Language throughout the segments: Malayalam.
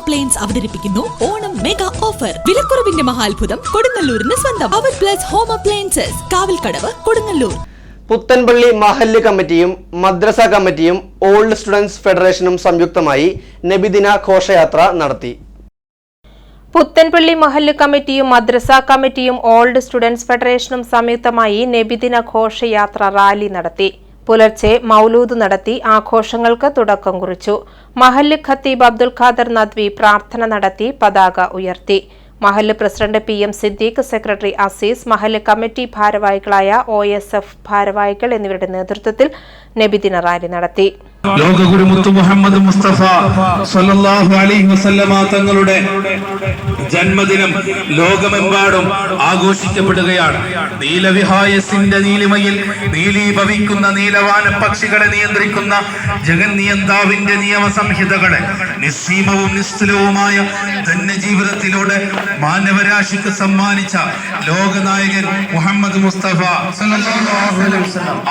അപ്ലയൻസ് അവതരിപ്പിക്കുന്നു. ഓണം മെഗാ ഓഫർ വിലക്കുറവിന്റെ മഹാത്ഭുതം കൊടുങ്ങല്ലൂരിന് സ്വന്തം. അവർ plus home appliances Kavalkadavu Kodungallur. Puthanpally മഹല്ല് കമ്മിറ്റിയും മദ്രസ കമ്മിറ്റിയും ഓൾഡ് സ്റ്റുഡൻസ് ഫെഡറേഷനും സംയുക്തമായി നബിദിന ഘോഷയാത്ര നടത്തി. പുത്തൻപള്ളി മഹല്ല് കമ്മിറ്റിയും മദ്രസ കമ്മിറ്റിയും ഓൾഡ് സ്റ്റുഡൻസ് ഫെഡറേഷനും സംയുക്തമായി നബിദിന ഘോഷയാത്ര റാലി നടത്തി. പുലർച്ചെ മൗലൂദ് നടത്തി ആഘോഷങ്ങൾക്ക് തുടക്കം കുറിച്ചു. മഹല്ല് ഖത്തീബ് അബ്ദുൽ ഖാദർ നദ്വി പ്രാർത്ഥന നടത്തി പതാക ഉയർത്തി. മഹല്ല് president P M Siddique secretary Azeez മഹല്ല് കമ്മിറ്റി ഭാരവാഹികളായ ഒ എസ് എഫ് ഭാരവാഹികൾ എന്നിവരുടെ നേതൃത്വത്തിൽ നബിദിന റാലി നടത്തി. ലോകഗുരു മുത്തു മുഹമ്മദ് മുസ്തഫ സല്ലല്ലാഹു അലൈഹി വസല്ലമ തങ്ങളുടെ ജന്മദിനം ലോകമെമ്പാടും ആഘോഷിക്കപ്പെടുകയാണ്. നീലവിഹായസിന്റെ നീലിമയിൽ നീലീഭവിക്കുന്ന നീലവാന പക്ഷികളെ നിയന്ത്രിക്കുന്ന ജഗന്നിയന്താവിന്റെ നിയമസംഹിതകളെ നിസ്സീമവും നിസ്തുലവുമായ ധന്യജീവിതത്തിലൂടെ മാനവരാശിക്ക് സമ്മാനിച്ച ലോകനായകൻ മുഹമ്മദ് മുസ്തഫ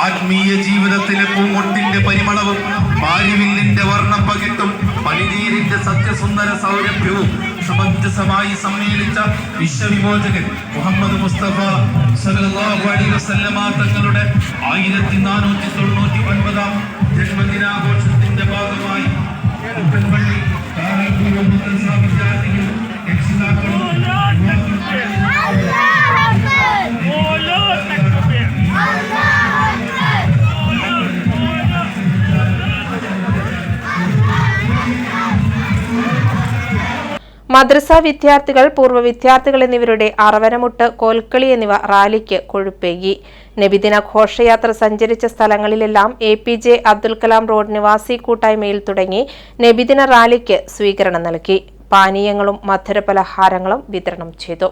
ആത്മീയ ജീവിതത്തിലെ പൂമൊട്ടിന്റെ പരിമളവും പാരിവില്ലിന്റെ വർണപ്പകിട്ടും പനിനീരിന്റെ സത്യസുന്ദര സൗരഭ്യവും സമഞ്ജസമായി സമ്മേളിച്ച വിശ്വവിമോചകൻ മുഹമ്മദ് മുസ്തഫ സല്ലല്ലാഹു അലൈഹി വസല്ലമ തങ്ങളുടെ ആയിരത്തി നാനൂറ്റി തൊണ്ണൂറ്റി ഒൻപതാം ജന്മദിനാഘോഷത്തിന്റെ മദ്രസ വിദ്യാർത്ഥികൾ പൂർവ വിദ്യാർത്ഥികൾ എന്നിവരുടെ അറവനമുട്ട് കോൽക്കളി എന്നിവ റാലിക്ക് കൊഴുപ്പേകി. നബിദിന ഘോഷയാത്ര സഞ്ചരിച്ച സ്ഥലങ്ങളിലെല്ലാം A P J Abdul Kalam road നിവാസി കൂട്ടായ്മയിൽ തുടങ്ങി നബിദിന റാലിക്ക് സ്വീകരണം നൽകി. പാനീയങ്ങളും മധുരപലഹാരങ്ങളും വിതരണം ചെയ്തു.